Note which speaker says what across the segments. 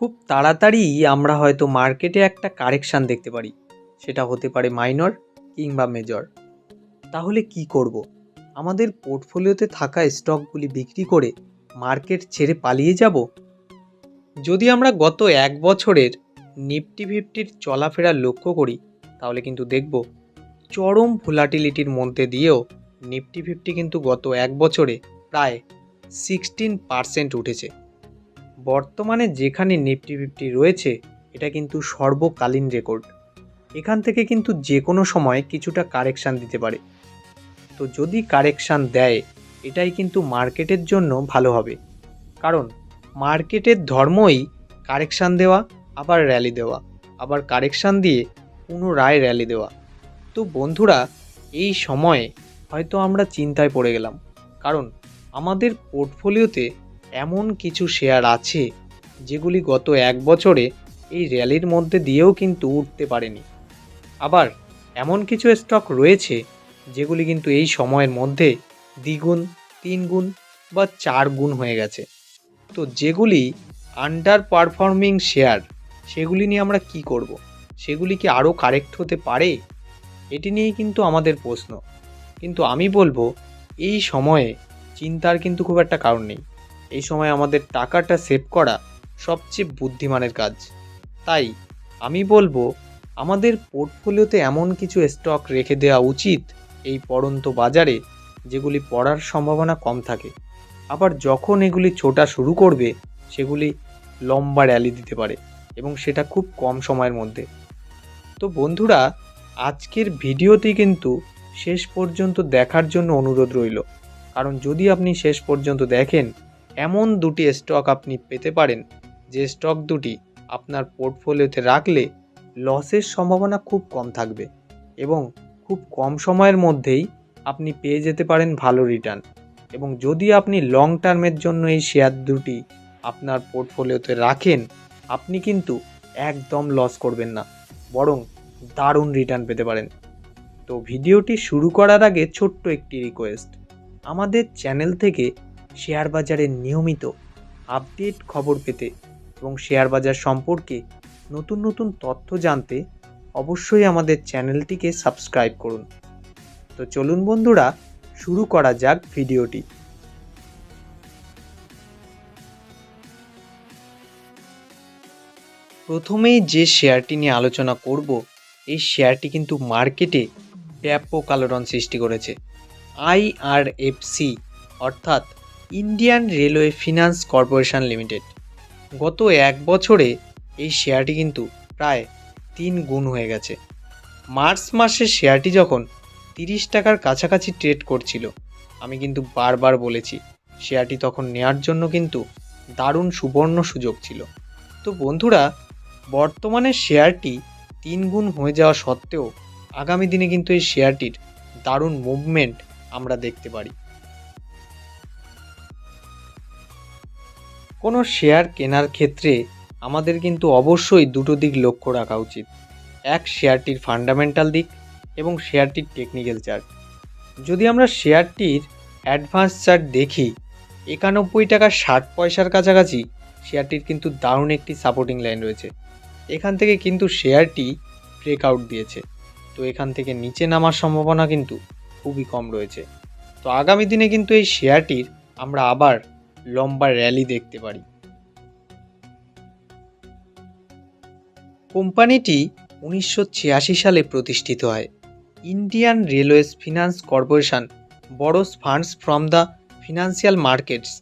Speaker 1: খুব তাড়াতাড়ি আমরা হয়তো মার্কেটে একটা কারেকশান দেখতে পারি। সেটা হতে পারে মাইনর কিংবা মেজর। তাহলে কি করব? আমাদের পোর্টফোলিওতে থাকা স্টকগুলি বিক্রি করে মার্কেট ছেড়ে পালিয়ে যাব? যদি আমরা গত এক বছরের নিফটি ফিফটির চলাফেরা লক্ষ্য করি, তাহলে কিন্তু দেখব চরম ভোলাটিলিটির মধ্যে দিয়েও নিফটি ফিফটি কিন্তু গত এক বছরে প্রায় সিক্সটিন পারসেন্ট উঠেছে। বর্তমানে যেখানে নিফটি ফিফটি রয়েছে, এটা কিন্তু সর্বকালীন রেকর্ড। এখান থেকে কিন্তু যে কোনো সময় কিছুটা কারেকশান দিতে পারে। তো যদি কারেকশান দেয়, এটাই কিন্তু মার্কেটের জন্য ভালো হবে। কারণ মার্কেটের ধর্মই কারেকশান দেওয়া, আবার র্যালি দেওয়া। আবার কারেকশান দিয়ে পুনরায় র্যালি দেওয়া। তো বন্ধুরা, এই সময়ে হয়তো আমরা চিন্তায় পড়ে গেলাম। কারণ আমাদের পোর্টফোলিওতে এমন কিছু শেয়ার আছে যেগুলি গত এক বছরে এই র্যালির মধ্যে দিয়েও কিন্তু উঠতে পারেনি। আবার এমন কিছু স্টক রয়েছে যেগুলি কিন্তু এই সময়ের মধ্যে দ্বিগুণ তিন গুণ বা চার গুণ হয়ে গেছে। তো যেগুলি আন্ডার পারফর্মিং শেয়ার সেগুলি নিয়ে আমরা কি করব। সেগুলি কি আরও কারেক্ট হতে পারে? এটি নিয়েই কিন্তু আমাদের প্রশ্ন। কিন্তু আমি বলব, এই সময়ে চিন্তার কিন্তু খুব একটা কারণ নেই। এই সময় আমাদের টাকাটা সেভ করা সবচেয়ে বুদ্ধিমানের কাজ। তাই আমি বলব, আমাদের পোর্টফোলিওতে এমন কিছু স্টক রেখে দেওয়া উচিত এই পড়ন্ত বাজারে যেগুলি পড়ার সম্ভাবনা কম থাকে। আবার যখন এগুলি ছোটা শুরু করবে, সেগুলি লম্বা র্যালি দিতে পারে এবং সেটা খুব কম সময়ের মধ্যে। তো বন্ধুরা, আজকের ভিডিওটি কিন্তু শেষ পর্যন্ত দেখার জন্য অনুরোধ রইল। কারণ যদি আপনি শেষ পর্যন্ত দেখেন এমন দুটি স্টক আপনি পেতে পারেন, যে স্টক দুটি আপনার পোর্টফোলিওতে রাখলে লসের সম্ভাবনা খুব কম থাকবে এবং খুব কম সময়ের মধ্যেই আপনি পেয়ে যেতে পারেন ভালো রিটার্ন এবং যদি আপনি লং টার্মের জন্য এই শেয়ার দুটি আপনার পোর্টফোলিওতে রাখেন, আপনি কিন্তু একদম লস করবেন না, বরং দারুণ রিটার্ন পেতে পারেন। তো ভিডিওটি শুরু করার আগে ছোট্ট একটি রিকোয়েস্ট আমাদের চ্যানেল থেকে শেয়ার বাজারের নিয়মিত আপডেট খবর পেতে এবং শেয়ার বাজার সম্পর্কে নতুন নতুন তথ্য জানতে অবশ্যই আমাদের চ্যানেলটিকে সাবস্ক্রাইব করুন। তো চলুন বন্ধুরা, শুরু করা যাক ভিডিওটি। প্রথমেই যে শেয়ারটি নিয়ে আলোচনা করব, এই শেয়ারটি কিন্তু মার্কেটে ব্যাপক আলোড়ন সৃষ্টি করেছে। আইআরএফসি অর্থাৎ Indian railway finance corporation limited. গত এক বছরে এই শেয়ারটি কিন্তু প্রায় তিন গুণ হয়ে গেছে। মার্চ মাসে শেয়ারটি যখন তিরিশ টাকার কাছাকাছি ট্রেড করছিল, আমি কিন্তু বারবার বলেছি, শেয়ারটি তখন নেয়ার জন্য কিন্তু দারুণ সুবর্ণ সুযোগ ছিল। তো বন্ধুরা, বর্তমানে শেয়ারটি তিন গুণ হয়ে যাওয়া সত্ত্বেও আগামী দিনে কিন্তু এই শেয়ারটির দারুণ মুভমেন্ট আমরা দেখতে পারি। কোনো শেয়ার কেনার ক্ষেত্রে আমাদের কিন্তু অবশ্যই দুটো দিক লক্ষ্য রাখা উচিত। এক, শেয়ারটির ফান্ডামেন্টাল দিক এবং শেয়ারটির টেকনিক্যাল চার্ট যদি আমরা শেয়ারটির অ্যাডভান্স চার্ট দেখি, একানব্বই টাকা ষাট পয়সার কাছাকাছি শেয়ারটির কিন্তু দারুণ একটি সাপোর্টিং লাইন রয়েছে। এখান থেকে কিন্তু শেয়ারটি ব্রেকআউট দিয়েছে। তো এখান থেকে নিচে নামার সম্ভাবনা কিন্তু খুবই কম রয়েছে। তো আগামী দিনে কিন্তু এই শেয়ারটির আমরা আবার লম্বা র্যালি দেখতে পারি। কোম্পানিটি উনিশশো ছিয়াশি সালে প্রতিষ্ঠিত হয়। Indian railways finance corporation borrows funds from the financial markets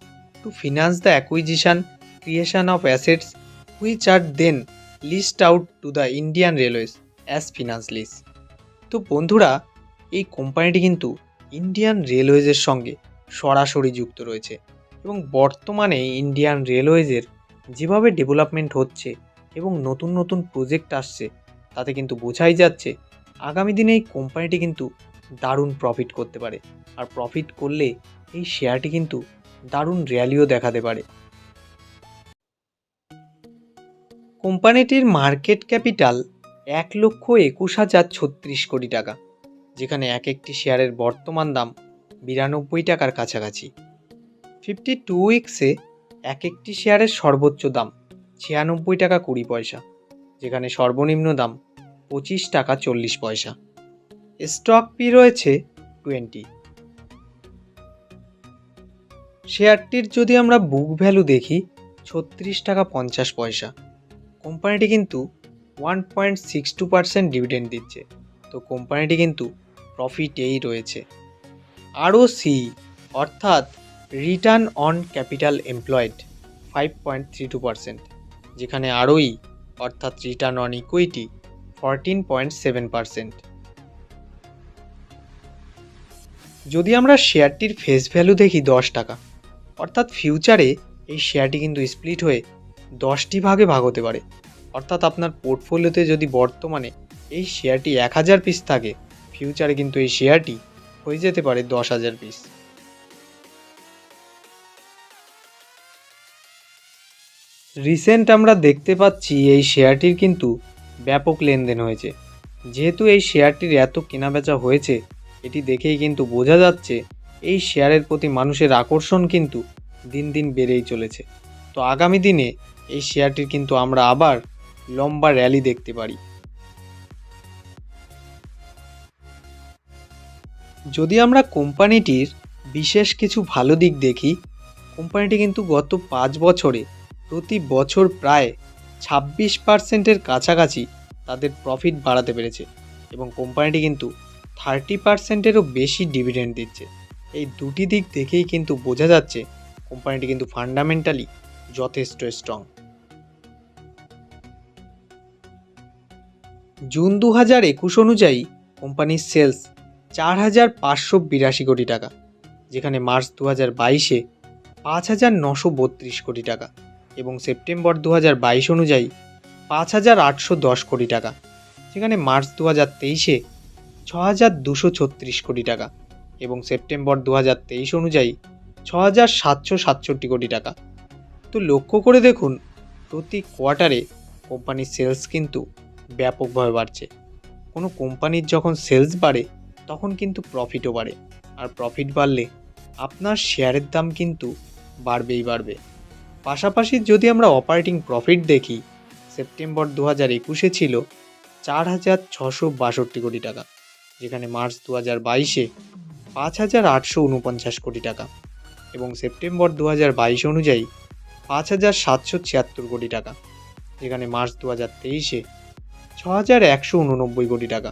Speaker 1: to finance the acquisition, creation of assets, which are then leased out to the Indian railways as finance lease তো বন্ধুরা, এই কোম্পানিটি কিন্তু ইন্ডিয়ান রেলওয়েজের সঙ্গে সরাসরি যুক্ত রয়েছে। এবং বর্তমানে ইন্ডিয়ান রেলওয়েজের যেভাবে ডেভেলপমেন্ট হচ্ছে এবং নতুন নতুন প্রজেক্ট আসছে, তাতে কিন্তু বোঝাই যাচ্ছে আগামী দিনে এই কোম্পানিটি কিন্তু দারুণ প্রফিট করতে পারে। আর প্রফিট করলে এই শেয়ারটি কিন্তু দারুণ র্যালিও দেখাতে পারে। কোম্পানিটির মার্কেট ক্যাপিটাল এক লক্ষ একুশ হাজার ছত্রিশ কোটি টাকা, যেখানে এক একটি শেয়ারের বর্তমান দাম বিরানব্বই টাকার কাছাকাছি। ফিফটি টু উইক্সে এক একটি শেয়ারের সর্বোচ্চ দাম ছিয়ানব্বই টাকা কুড়ি পয়সা, যেখানে সর্বনিম্ন দাম পঁচিশ টাকা চল্লিশ পয়সা। স্টক পি রয়েছে টোয়েন্টি শেয়ারটির যদি আমরা বুক ভ্যালু দেখি, ছত্রিশ টাকা পঞ্চাশ পয়সা। কোম্পানিটি কিন্তু one point six two percent dividend দিচ্ছে। তো কোম্পানিটি কিন্তু প্রফিটেই রয়েছে। আরও সি অর্থাৎ return on capital employed five point three two percent যেখানে আরওই অর্থাৎ return on equity fourteen point seven percent যদি আমরা শেয়ারটির ফেস ভ্যালু দেখি দশ টাকা, অর্থাৎ ফিউচারে এই শেয়ারটি কিন্তু স্প্লিট হয়ে দশটি ভাগে ভাগ হতে পারে। অর্থাৎ আপনার পোর্টফোলিওতে যদি বর্তমানে এই শেয়ারটি এক হাজার পিস থাকে ফিউচারে কিন্তু এই শেয়ারটি হয়ে যেতে পারে দশ হাজার পিস রিসেন্ট আমরা দেখতে পাচ্ছি এই শেয়ারটির কিন্তু ব্যাপক লেনদেন হয়েছে। যেহেতু এই শেয়ারটির এত কেনাবেচা হয়েছে, এটি দেখেই কিন্তু বোঝা যাচ্ছে এই শেয়ারের প্রতি মানুষের আকর্ষণ কিন্তু দিন দিন বেড়েই চলেছে। তো আগামী দিনে এই শেয়ারটির কিন্তু আমরা আবার লম্বা র্যালি দেখতে পারি। যদি আমরা কোম্পানিটির বিশেষ কিছু ভালো দিক দেখি, কোম্পানিটি কিন্তু গত পাঁচ বছরে প্রতি বছর প্রায় ছাব্বিশ পার্সেন্টের কাছাকাছি তাদের প্রফিট বাড়াতে পেরেছে এবং কোম্পানিটি কিন্তু থার্টি পার্সেন্টেরও বেশি ডিভিডেন্ড দিচ্ছে। এই দুটি দিক দেখেই কিন্তু বোঝা যাচ্ছে কোম্পানিটি কিন্তু ফান্ডামেন্টালি যথেষ্ট স্ট্রং জুন দু হাজার একুশ অনুযায়ী কোম্পানির সেলস চার হাজার পাঁচশো বিরাশি কোটি টাকা, যেখানে মার্চ দু হাজার বাইশে পাঁচ হাজার নশো বত্রিশ কোটি টাকা। এবং সেপ্টেম্বর দু বাইশ অনুযায়ী পাঁচ হাজার আটশো দশ কোটি টাকা, সেখানে মার্চ দু হাজার তেইশে ছ হাজার দুশো ছত্রিশ কোটি টাকা এবং সেপ্টেম্বর দু হাজার তেইশ অনুযায়ী ছ হাজার সাতশো সাতষট্টি কোটি টাকা। তো লক্ষ্য করে দেখুন, প্রতি কোয়ার্টারে কোম্পানির সেলস কিন্তু ব্যাপকভাবে বাড়ছে। কোনো কোম্পানির যখন সেলস বাড়ে, তখন কিন্তু প্রফিটও বাড়ে। আর প্রফিট বাড়লে আপনার শেয়ারের দাম কিন্তু বাড়বেই বাড়বে। পাশাপাশি যদি আমরা অপারেটিং প্রফিট দেখি সেপ্টেম্বর দু হাজার একুশে ছিল চার হাজার ছশো বাষট্টি কোটি টাকা, যেখানে মার্চ দু হাজার বাইশে পাঁচ হাজার আটশো উনপঞ্চাশ কোটি টাকা এবং সেপ্টেম্বর দু হাজার বাইশ অনুযায়ী পাঁচ হাজার সাতশো ছিয়াত্তর কোটি টাকা, যেখানে মার্চ দু হাজার তেইশে ছ হাজার একশো উননব্বই কোটি টাকা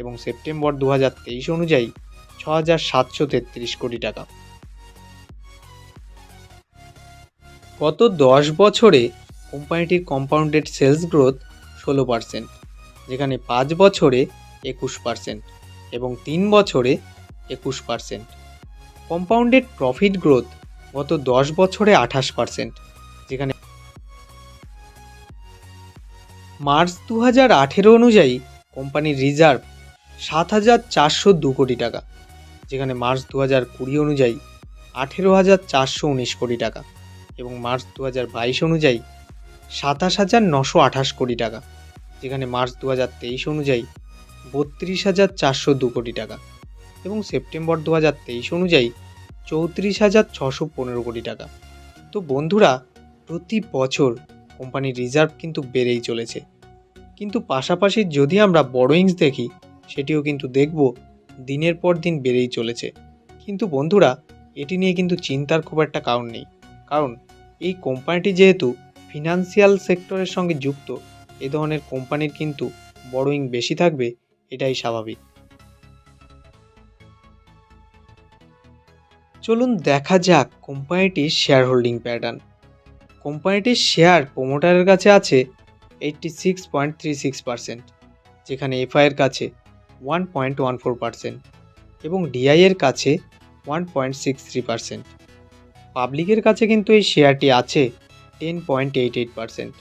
Speaker 1: এবং সেপ্টেম্বর দু হাজার তেইশ অনুযায়ী ছ হাজার সাতশো তেত্রিশ কোটি টাকা। গত দশ বছরে কোম্পানিটির কম্পাউন্ডেড সেলস গ্রোথ ষোলো পার্সেন্ট যেখানে পাঁচ বছরে একুশ পার্সেন্ট এবং তিন বছরে একুশ পার্সেন্ট কম্পাউন্ডেড প্রফিট গ্রোথ গত দশ বছরে আঠাশ পার্সেন্ট যেখানে মার্চ দু হাজার আঠেরো অনুযায়ী কোম্পানির রিজার্ভ সাত হাজার চারশো দু কোটি টাকা, যেখানে মার্চ দু হাজার কুড়ি অনুযায়ী আঠেরো হাজার চারশো উনিশ কোটি টাকা। এবং মার্চ দু হাজার বাইশ অনুযায়ী সাতাশ হাজার নশো আঠাশ কোটি টাকা, যেখানে মার্চ দু হাজার তেইশ অনুযায়ী বত্রিশ হাজার চারশো দু কোটি টাকা এবং সেপ্টেম্বর দু হাজার তেইশ অনুযায়ী চৌত্রিশ হাজার ছশো পনেরো কোটি টাকা। তো বন্ধুরা, প্রতি বছর কোম্পানির রিজার্ভ কিন্তু বেড়েই চলেছে। কিন্তু পাশাপাশি যদি আমরা বড়োইংস দেখি, সেটিও কিন্তু দেখব দিনের পর দিন বেড়েই চলেছে। কিন্তু বন্ধুরা, এটি নিয়ে কিন্তু চিন্তার খুব একটা কারণ নেই। কারণ এই কোম্পানিটি যেহেতু ফিনান্সিয়াল সেক্টরের সঙ্গে যুক্ত, এ ধরনের কোম্পানির কিন্তু বড়োইং বেশি থাকবে, এটাই স্বাভাবিক। চলুন দেখা যাক কোম্পানিটির শেয়ার হোল্ডিং প্যাটার্ন কোম্পানিটির শেয়ার প্রোমোটারের কাছে আছে eighty six point three six percent যেখানে এফআইয়ের কাছে one point one four percent এবং ডিআইয়ের কাছে one point six three percent পাবলিকের কাছে কিন্তু এই শেয়ারটি আছে ten point eight eight percent.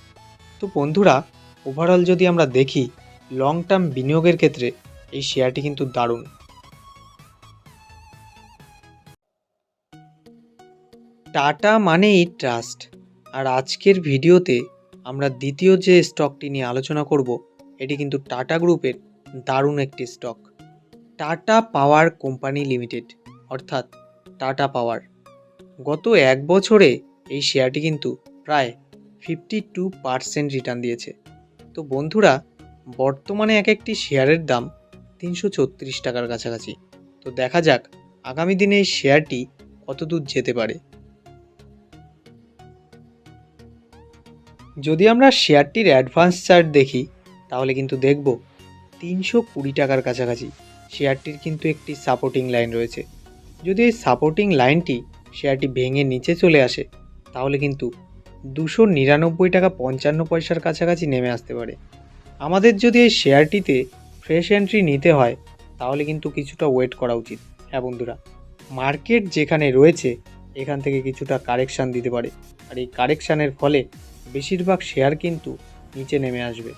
Speaker 1: তো বন্ধুরা ওভারঅল যদি আমরা দেখি লং টার্ম বিনিয়োগের ক্ষেত্রে এই শেয়ারটি কিন্তু দারুণ। টাটা মানেই ট্রাস্ট। আর আজকের ভিডিওতে আমরা দ্বিতীয় যে স্টকটি নিয়ে আলোচনা করব, এটি কিন্তু টাটা গ্রুপের দারুণ একটি stock. Tata power company limited, অর্থাৎ টাটা পাওয়ার। গত এক বছরে এই শেয়ারটি কিন্তু প্রায় ফিফটি টু পার্সেন্ট রিটার্ন দিয়েছে। তো বন্ধুরা, বর্তমানে এক একটি শেয়ারের দাম তিনশো ছত্রিশ টাকার কাছাকাছি। তো দেখা যাক আগামী দিনে এই শেয়ারটি কত দূর যেতে পারে। যদি আমরা শেয়ারটির অ্যাডভান্স চার্ট দেখি, তাহলে কিন্তু দেখব তিনশো কুড়ি টাকার কাছাকাছি শেয়ারটির কিন্তু একটি সাপোর্টিং লাইন রয়েছে। যদি এই সাপোর্টিং লাইনটি শেয়ারটি ভেঙে নিচে চলে আসে, তাহলে কিন্তু দুশো নিরানব্বই টাকা পঞ্চান্ন পয়সার কাছাকাছি নেমে আসতে পারে। আমাদের যদি এই শেয়ারটিতে ফ্রেশ এন্ট্রি নিতে হয়, তাহলে কিন্তু কিছুটা ওয়েট করা উচিত। হ্যাঁ বন্ধুরা মার্কেট যেখানে রয়েছে, এখান থেকে কিছুটা কারেকশান দিতে পারে। আর এই কারেকশানের ফলে বেশিরভাগ শেয়ার কিন্তু নিচে নেমে আসবে।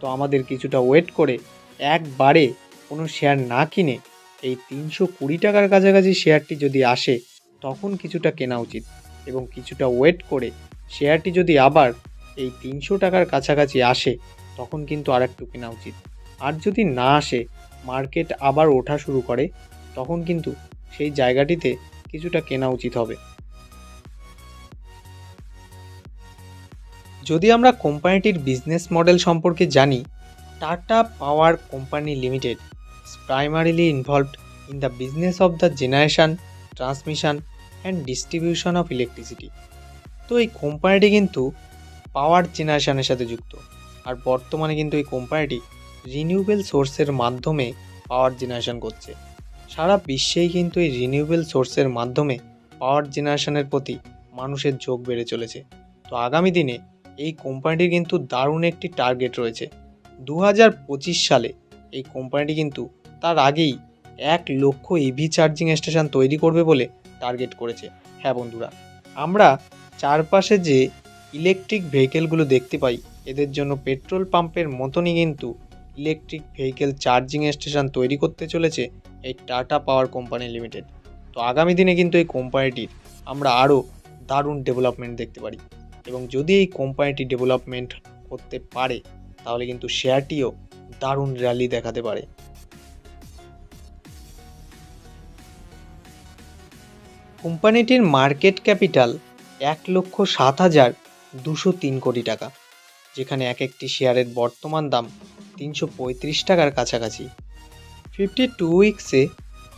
Speaker 1: তো আমাদের কিছুটা ওয়েট করে একবারে কোনো শেয়ার না কিনে এই তিনশো কুড়ি টাকার কাছাকাছি শেয়ারটি যদি আসে তখন কিছুটা কেনা উচিত এবং কিছুটা ওয়েট করে শেয়ারটি যদি আবার এই তিনশো টাকার কাছাকাছি আসে তখন কিন্তু আর একটু কেনা উচিত। আর যদি না আসে মার্কেট আবার ওঠা শুরু করে তখন কিন্তু সেই জায়গাটিতে কিছুটা কেনা উচিত হবে। যদি আমরা কোম্পানিটির বিজনেস মডেল সম্পর্কে জানি Tata power company limited primarily involved in the business of the generation, transmission and distribution of electricity তো এই কোম্পানিটি কিন্তু পাওয়ার জেনারেশনের সাথে যুক্ত। আর বর্তমানে কিন্তু এই কোম্পানিটি রিনিউয়েবল সোর্সের মাধ্যমে পাওয়ার জেনারেশন করছে। সারা বিশ্বেই কিন্তু এই রিনিউয়েবল সোর্সের মাধ্যমে পাওয়ার জেনারেশনের প্রতি মানুষের ঝোঁক বেড়ে চলেছে। তো আগামী দিনে এই কোম্পানিটির কিন্তু দারুণ একটি টার্গেট রয়েছে। দু হাজার পঁচিশ সালে এই কোম্পানিটি কিন্তু তার আগেই এক লক্ষ ইভি চার্জিং স্টেশন তৈরি করবে বলে টার্গেট করেছে। হ্যাঁ বন্ধুরা, আমরা চারপাশে যে ইলেকট্রিক ভেহিকেলগুলো দেখতে পাই, এদের জন্য পেট্রোল পাম্পের মতনই কিন্তু ইলেকট্রিক ভেহিকেল চার্জিং স্টেশন তৈরি করতে চলেছে এই টাটা পাওয়ার কোম্পানি লিমিটেড তো আগামী দিনে কিন্তু এই কোম্পানিটির আমরা আরও দারুণ ডেভেলপমেন্ট দেখতে পারি এবং যদি এই কোম্পানিটি ডেভেলপমেন্ট করতে পারে, তাহলে কিন্তু শেয়ারটিও দারুণ র্যালি দেখাতে পারে। কোম্পানিটির মার্কেট ক্যাপিটাল এক লক্ষ সাত হাজার দুশো তিন কোটি টাকা, যেখানে এক একটি শেয়ারের বর্তমান দাম তিনশো পঁয়ত্রিশ টাকার কাছাকাছি। ফিফটি টু উইক্সে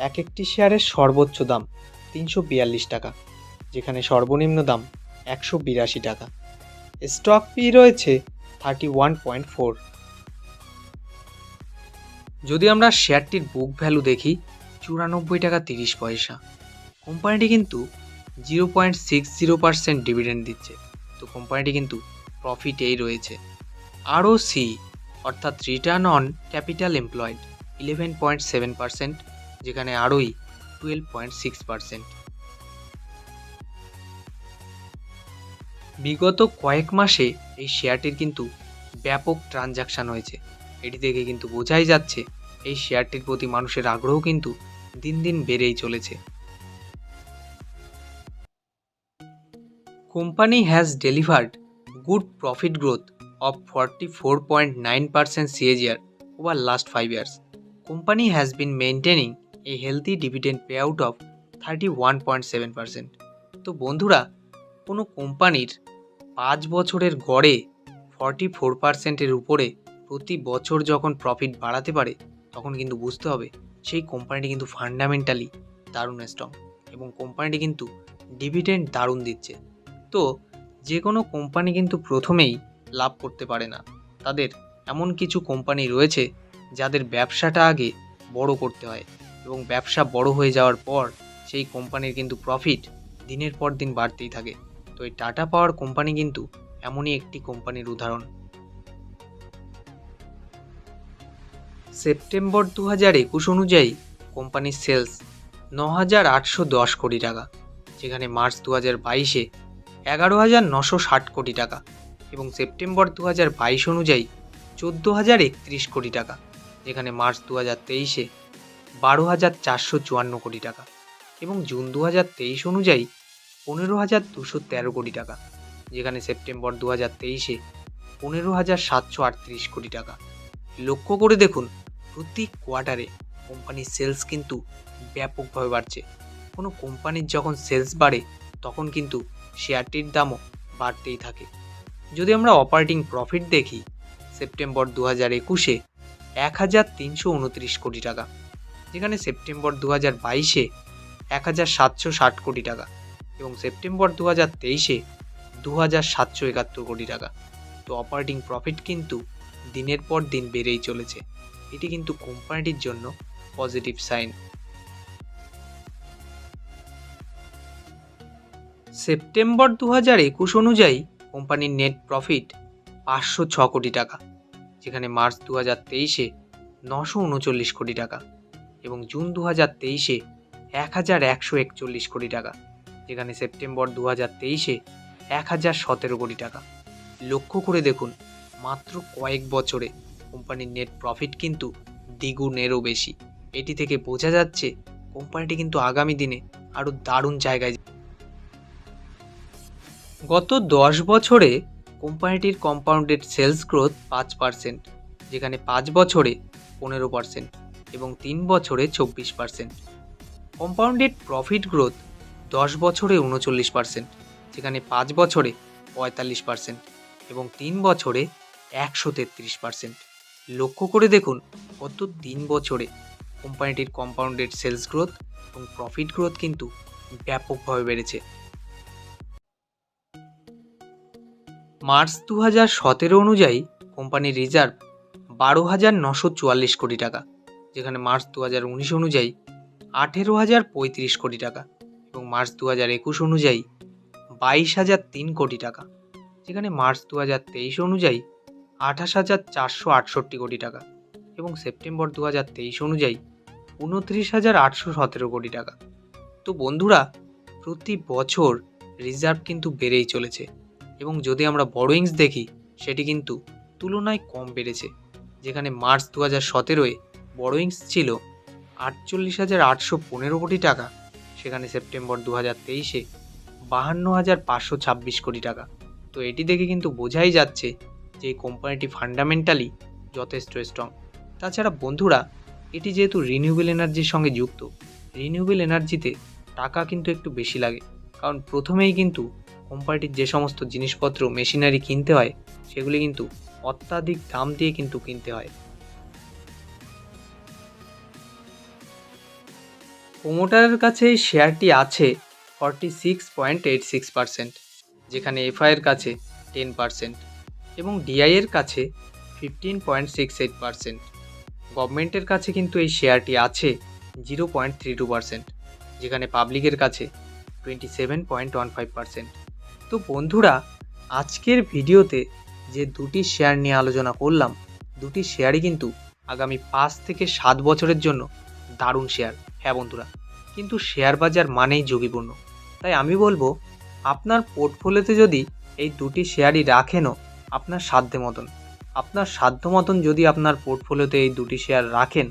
Speaker 1: এক একটি শেয়ারের সর্বোচ্চ দাম তিনশো বিয়াল্লিশ টাকা, যেখানে সর্বনিম্ন দাম একশো বিরাশি টাকা। স্টক পি রয়েছে থার্টি ওয়ান পয়েন্ট ফোর। যদি আমরা শেয়ারটির বুক ভ্যালু দেখি, চুরানব্বই টাকা তিরিশ পয়সা। কোম্পানিটি কিন্তু zero point six zero percent dividend দিচ্ছে। তো কোম্পানিটি কিন্তু প্রফিটেই রয়েছে। আরও সি অর্থাৎ return on capital employed eleven point seven percent যেখানে আরোই টুয়েলভ পয়েন্ট সিক্স পার্সেন্ট বিগত কয়েক মাসে এই শেয়ারটির কিন্তু ব্যাপক ট্রানজাকশান হয়েছে। এটি থেকে কিন্তু বোঝাই যাচ্ছে, এই শেয়ারটির প্রতি মানুষের আগ্রহ কিন্তু দিন দিন বেড়েই চলেছে। Point nine percent CAGR over last five years company has been maintaining a healthy dividend pay out of thirty one point seven percent তো বন্ধুরা, কোনো কোম্পানির পাঁচ বছরের গড়ে ফর্টি ফোর পার্সেন্টের উপরে প্রতি বছর যখন প্রফিট বাড়াতে পারে, তখন কিন্তু বুঝতে হবে সেই কোম্পানিটি কিন্তু ফান্ডামেন্টালি দারুণ স্ট্রং এবং কোম্পানিটি কিন্তু ডিভিডেন্ড দারুণ দিচ্ছে। তো যে কোনো কোম্পানি কিন্তু প্রথমেই লাভ করতে পারে না। তাদের এমন কিছু কোম্পানি রয়েছে যাদের ব্যবসাটা আগে বড় করতে হয় এবং ব্যবসা বড় হয়ে যাওয়ার পর সেই কোম্পানির কিন্তু প্রফিট দিনের পর দিন বাড়তেই থাকে। তো এই টাটা পাওয়ার কোম্পানি কিন্তু এমনই একটি কোম্পানির উদাহরণ। সেপ্টেম্বর দু হাজার একুশ অনুযায়ী কোম্পানির সেলস ন হাজার আটশো দশ কোটি টাকা, যেখানে মার্চ দু হাজার বাইশে এগারো হাজার নশো ষাট কোটি টাকা এবং সেপ্টেম্বর দু হাজার বাইশ অনুযায়ী চোদ্দ হাজার একত্রিশ কোটি টাকা, যেখানে মার্চ দু হাজার তেইশে বারো হাজার চারশো চুয়ান্ন কোটি টাকা এবং জুন দু হাজার তেইশ অনুযায়ী পনেরো হাজার দুশো তেরো কোটি টাকা, যেখানে সেপ্টেম্বর দু হাজার তেইশে পনেরো হাজার সাতশো আটত্রিশ কোটি টাকা। লক্ষ্য করে দেখুন, প্রতি কোয়ার্টারে কোম্পানির সেলস কিন্তু ব্যাপকভাবে বাড়ছে। কোনো কোম্পানির যখন সেলস বাড়ে, তখন কিন্তু শেয়ারটির দামও বাড়তেই থাকে। যদি আমরা অপারেটিং প্রফিট দেখি সেপ্টেম্বর দু হাজার একুশে এক হাজার তিনশো উনত্রিশ কোটি টাকা, যেখানে সেপ্টেম্বর দু হাজার বাইশে এক হাজার সাতশো ষাট কোটি টাকা এবং সেপ্টেম্বর দু হাজার তেইশে দু হাজার সাতশো একাত্তর কোটি টাকা। তো অপারেটিং প্রফিট কিন্তু দিনের পর দিন বেড়েই চলেছে। এটি কিন্তু কোম্পানিটির জন্য পজিটিভ সাইন সেপ্টেম্বর দু হাজার একুশ অনুযায়ী কোম্পানির নেট প্রফিট পাঁচশো ছ কোটি টাকা, যেখানে মার্চ দু হাজার তেইশে নশো উনচল্লিশ কোটি টাকা এবং জুন দু হাজার তেইশে এক হাজার একশো একচল্লিশ কোটি টাকা, যেখানে সেপ্টেম্বর দু হাজার তেইশে এক হাজার সতেরো কোটি টাকা। লক্ষ্য করে দেখুন, মাত্র কয়েক বছরে কোম্পানির নেট প্রফিট কিন্তু দ্বিগুণেরও বেশি। এটি থেকে বোঝা যাচ্ছে কোম্পানিটি কিন্তু আগামী দিনে আরও দারুণ জায়গায় গত দশ বছরে কোম্পানিটির কম্পাউন্ডেড সেলস গ্রোথ পাঁচ পার্সেন্ট যেখানে পাঁচ বছরে পনেরো পার্সেন্ট এবং তিন বছরে চব্বিশ পার্সেন্ট কম্পাউন্ডেড প্রফিট গ্রোথ দশ বছরে উনচল্লিশ পার্সেন্ট যেখানে পাঁচ বছরে পঁয়তাল্লিশ পার্সেন্ট এবং তিন বছরে একশো তেত্রিশ পার্সেন্ট লক্ষ্য করে দেখুন গত তিন বছরে কোম্পানিটির কম্পাউন্ডেড সেলস গ্রোথ এবং প্রফিট গ্রোথ কিন্তু ব্যাপকভাবে বেড়েছে। মার্চ দু হাজার সতেরো অনুযায়ী কোম্পানির রিজার্ভ বারো হাজার নশো চুয়াল্লিশ কোটি টাকা, যেখানে মার্চ দু হাজার উনিশ অনুযায়ী আঠেরো হাজার পঁয়ত্রিশ কোটি টাকা এবং মার্চ দু হাজার একুশ অনুযায়ী বাইশ হাজার তিন কোটি টাকা, যেখানে মার্চ দু হাজার তেইশ অনুযায়ী আঠাশ হাজার চারশো আটষট্টি কোটি টাকা এবং সেপ্টেম্বর দু হাজার তেইশ অনুযায়ী উনত্রিশ হাজার আটশো সতেরো কোটি টাকা। তো বন্ধুরা, প্রতি বছর রিজার্ভ কিন্তু বেড়েই চলেছে। এবং যদি আমরা বড়োইংস দেখি, সেটি কিন্তু তুলনায় কম বেড়েছে। যেখানে মার্চ দু হাজার সতেরোয় বড়োইংস ছিল আটচল্লিশ হাজার আটশো পনেরো কোটি টাকা, সেখানে সেপ্টেম্বর দু হাজার তেইশে বাহান্ন হাজার পাঁচশো ছাব্বিশ কোটি টাকা। তো এটি দেখে কিন্তু বোঝাই যাচ্ছে যে এই কোম্পানিটি ফান্ডামেন্টালি যথেষ্ট স্ট্রং তাছাড়া বন্ধুরা, এটি যেহেতু রিনিউয়েবল এনার্জির সঙ্গে যুক্ত রিনিউয়েবল এনার্জিতে টাকা কিন্তু একটু বেশি লাগে। কারণ প্রথমেই কিন্তু কোম্পানিটির যে সমস্ত জিনিসপত্র মেশিনারি কিনতে হয়, সেগুলি কিন্তু অত্যাধিক দাম দিয়ে কিন্তু কিনতে হয়। প্রোমোটারের কাছে এই শেয়ারটি আছে forty six point eight six percent, যেখানে এফআইয়ের কাছে টেন পার্সেন্ট এবং ডিআইয়ের কাছে fifteen point six eight percent. গভর্নমেন্টের কাছে কিন্তু এই শেয়ারটি আছে zero point three two percent, যেখানে পাবলিকের কাছে twenty seven point one five percent. তো বন্ধুরা, আজকের ভিডিওতে যে দুটি শেয়ার নিয়ে আলোচনা করলাম, দুটি শেয়ারই কিন্তু আগামী পাঁচ থেকে সাত বছরের জন্য দারুণ শেয়ার হ্যাঁ বন্ধুরা, কিন্তু শেয়ার বাজার মানেই ঝুঁকিপূর্ণ। তাই আমি বলব, আপনার পোর্টফোলিওতে যদি এই দুটি শেয়ারই রাখেনও আপনার সাধ্য মতন। আপনার সাধ্য মতন যদি আপনার পোর্টফোলিওতে এই দুটি শেয়ার রাখেন,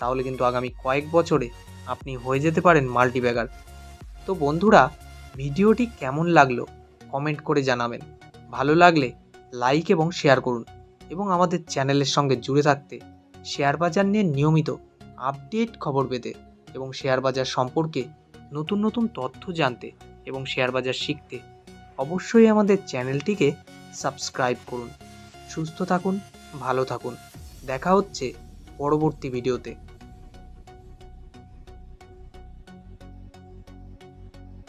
Speaker 1: তাহলে কিন্তু আগামী কয়েক বছরে আপনি হয়ে যেতে পারেন মাল্টিব্যাগার তো বন্ধুরা, ভিডিওটি কেমন লাগল? কমেন্ট করে জানাবেন। ভালো লাগলে লাইক এবং শেয়ার করুন এবং আমাদের চ্যানেলের সঙ্গে জুড়ে থাকতে শেয়ার বাজার নিয়ে নিয়মিত আপডেট খবর পেতে এবং শেয়ার বাজার সম্পর্কে নতুন নতুন তথ্য জানতে এবং শেয়ার বাজার শিখতে অবশ্যই আমাদের চ্যানেলটিকে সাবস্ক্রাইব করুন। সুস্থ থাকুন, ভালো থাকুন। দেখা হচ্ছে পরবর্তী ভিডিওতে